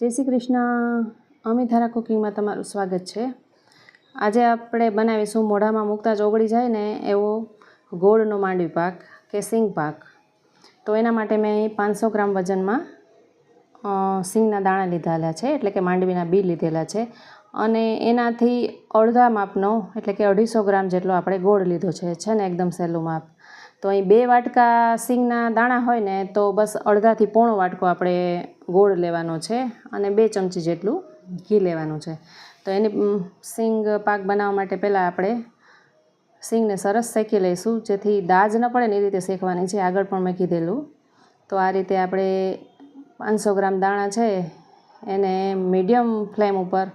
જય શ્રી કૃષ્ણ. અમિતારા કુકિંગમાં તમારું સ્વાગત છે. આજે આપણે બનાવીશું મોઢામાં મૂકતા જ ઓગળી જાય ને એવો ગોળનો માંડવી પાક કે સિંગ પાક. તો એના માટે મેં પાંચસો ગ્રામ વજનમાં સિંગના દાણા લીધેલા છે, એટલે કે માંડવીના બી લીધેલા છે. અને એનાથી અડધા માપનો, એટલે કે અઢીસો ગ્રામ જેટલો આપણે ગોળ લીધો છે છે ને એકદમ સહેલું માપ. તો અહીં બે વાટકા સિંગના દાણા હોય ને, તો બસ અડધાથી પોણો વાટકો આપણે ગોળ લેવાનો છે અને બે ચમચી જેટલું ઘી લેવાનું છે. તો એની સિંગ પાક બનાવવા માટે પહેલાં આપણે સિંગને સરસ શેકી લઈશું. જેથી દાજ ન પડે ને એ રીતે શેકવાની છે. આગળ પણ મેં કીધેલું. તો આ રીતે આપણે પાંચસો ગ્રામ દાણા છે એને મીડિયમ ફ્લેમ ઉપર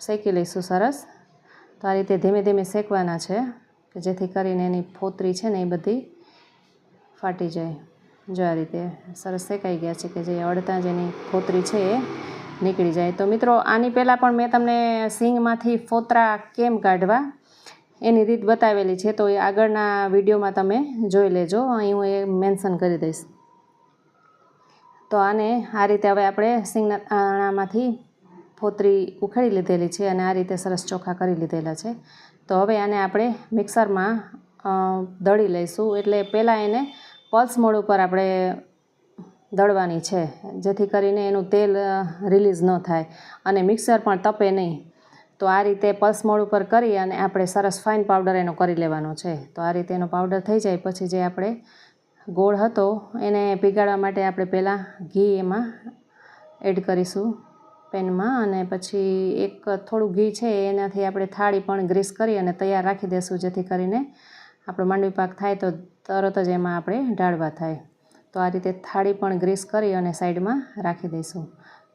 શેકી લઈશું સરસ. તો આ રીતે ધીમે ધીમે શેકવાના છે. કે જેથી કરીને એની ફોતરી છે ને એ બધી ફાટી જાય. જો આ રીતે સરસ શેકાઈ ગયા છે કે જે અડતા જેની ફોતરી છે એ નીકળી જાય. તો મિત્રો, આની પહેલાં પણ મેં તમને સિંગમાંથી ફોતરા કેમ કાઢવા એની રીત બતાવેલી છે, તો એ આગળના વિડીયોમાં તમે જોઈ લેજો. અહીં હું એ મેન્શન કરી દઈશ. તો આને આ રીતે હવે આપણે સિંગના આણામાંથી ફોતરી ઉખેડી લીધેલી છે અને આ રીતે સરસ ચોખા કરી લીધેલા છે. તો હવે આને આપણે મિક્સરમાં દળી લઈશું. એટલે પહેલાં એને પલ્સ મોડ ઉપર આપણે દળવાની છે, જેથી કરીને એનું તેલ રિલીઝ ન થાય અને મિક્સર પણ તપે નહીં. તો આ રીતે પલ્સ મોડ ઉપર કરી અને આપણે સરસ ફાઇન પાવડર એનો કરી લેવાનો છે. તો આ રીતે એનો પાવડર થઈ જાય, પછી જે આપણે ગોળ હતો એને પીગાળવા માટે આપણે પહેલાં ઘી એમાં એડ કરીશું પેનમાં અને પછી એક થોડું ઘી છે એનાથી આપણે થાળી પણ ગ્રીસ કરી અને તૈયાર રાખી દઈશું જેથી કરીને આપણો માંડવી પાક થાય તો તરત જ એમાં આપણે ઢાળવા થાય. તો આ રીતે થાળી પણ ગ્રીસ કરી અને સાઈડમાં રાખી દઈશું.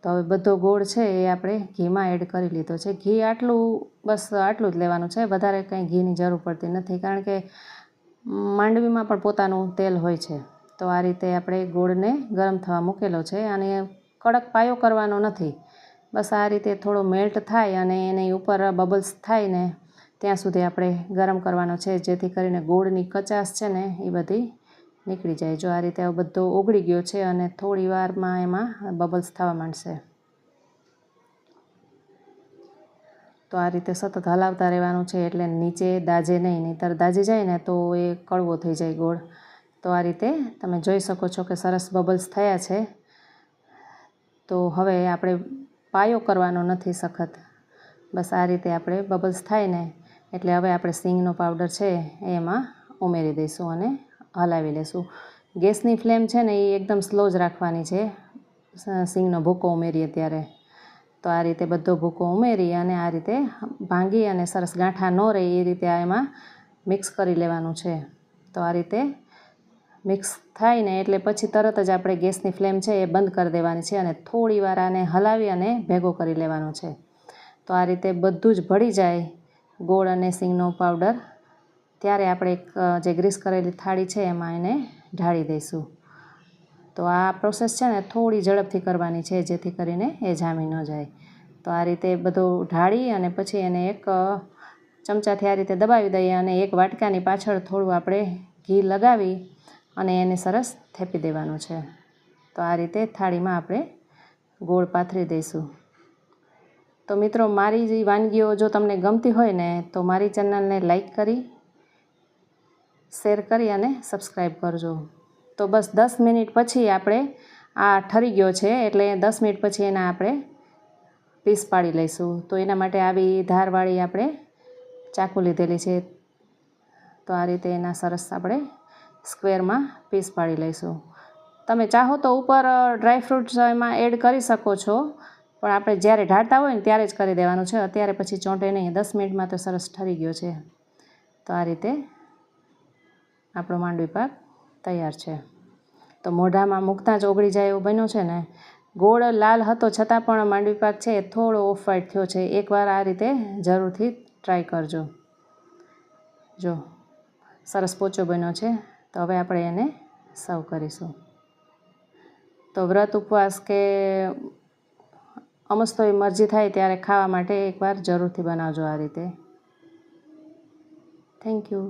તો હવે બધો ગોળ છે એ આપણે ઘીમાં એડ કરી લીધો છે. ઘી આટલું, બસ આટલું જ લેવાનું છે. વધારે કંઈ ઘીની જરૂર પડતી નથી, કારણ કે માંડવીમાં પણ પોતાનું તેલ હોય છે. તો આ રીતે આપણે ગોળને ગરમ થવા મૂકેલો છે અને કડક પાયો કરવાનો નથી. બસ આ રીતે થોડો મેલ્ટ થાય અને એની ઉપર બબલ્સ થાય ને ત્યાં સુધી આપણે ગરમ કરવાનો છે, જેથી કરીને ગોળની કચાશ છે ને, એ બધી નીકળી જાય. જો આ રીતે બધો ઓગળી ગયો છે અને થોડી વારમાં એમાં બબલ્સ થવા માંડશે. તો આ રીતે સતત હલાવતા રહેવાનું છે, એટલે નીચે દાજે નહીં, નહીંતર દાજી જાય ને, તો એ કડવો થઈ જાય ગોળ. તો આ રીતે તમે જોઈ શકો છો કે સરસ બબલ્સ થયા છે. તો હવે આપણે પાયો કરવાનો નથી સખત. બસ આ રીતે આપણે બબલ્સ થાય ને એટલે હવે આપણે સિંગનો પાવડર છે એમાં ઉમેરી દઈશું અને હલાવી લઈશું ગેસની ફ્લેમ છે ને એ એકદમ સ્લો જ રાખવાની છે. સિંગનો ભૂકો ઉમેરીએ ત્યારે. તો આ રીતે બધો ભૂકો ઉમેરી અને આ રીતે ભાંગી અને સરસ ગાંઠા ન રહે એ રીતે એમાં મિક્સ કરી લેવાનું છે. તો આ રીતે મિક્સ થાય ને એટલે પછી તરત જ આપણે ગેસની ફ્લેમ છે એ બંધ કરી દેવાની છે અને થોડી વાર આને હલાવી અને ભેગો કરી લેવાનો છે. તો આ રીતે બધું જ ભળી જાય ગોળ અને સિંગનો પાવડર. ત્યારે આપણે એક જે ગ્રીસ કરેલી થાળી છે એમાં એને ઢાળી દઈશું. તો આ પ્રોસેસ છે ને થોડી ઝડપથી કરવાની છે, જેથી કરીને એ જામી ન જાય. તો આ રીતે બધું ઢાળી અને પછી એને એક ચમચાથી આ રીતે દબાવી દઈએ અને એક વાટકાની પાછળ થોડું આપણે ઘી લગાવી અને એને સરસ થેપી દેવાનું છે. તો આ રીતે થાળીમાં આપણે ગોળ પાથરી દઈશું. તો મિત્રો, મારી જે વાનગીઓ જો તમને ગમતી હોય ને, તો મારી ચેનલને લાઈક કરી, શેર કરી અને સબસ્ક્રાઈબ કરજો. તો બસ દસ મિનિટ પછી આપણે આ ઠરી ગયો છે, એટલે દસ મિનિટ પછી એના આપણે પીસ પાડી લઈશું. તો એના માટે આવી ધારવાળી આપણે ચાકુ લીધેલી છે. તો આ રીતે એના સરસ આપણે સ્ક્વેરમાં પીસ પાડી લઈશું. તમે ચાહો તો ઉપર ડ્રાય ફ્રૂટ્સ એમાં એડ કરી શકો છો. પણ આપણે જ્યારે ઢાળતા હોય ને ત્યારે જ કરી દેવાનું છે. અત્યારે પછી ચોંટે નહીં. દસ મિનિટમાં તો સરસ ઠરી ગયો છે. તો આ રીતે આપણો માંડવી પાક તૈયાર છે. તો મોઢામાં મૂકતાં જ ઓગળી જાય એવું બન્યું છે ને? ગોળ લાલ હતો છતાં પણ માંડવી પાક છે એ થોડો ઓફ વાઇટ થયો છે. એકવાર આ રીતે જરૂરથી ટ્રાય કરજો. જો, સરસ પોચો બન્યો છે. તો હવે આપણે એને સર્વ કરીશું. તો વ્રત ઉપવાસ કે અમસ્તોય મરજી થાય ત્યારે ખાવા માટે એકવાર જરૂરથી બનાવજો આ રીતે. Thank you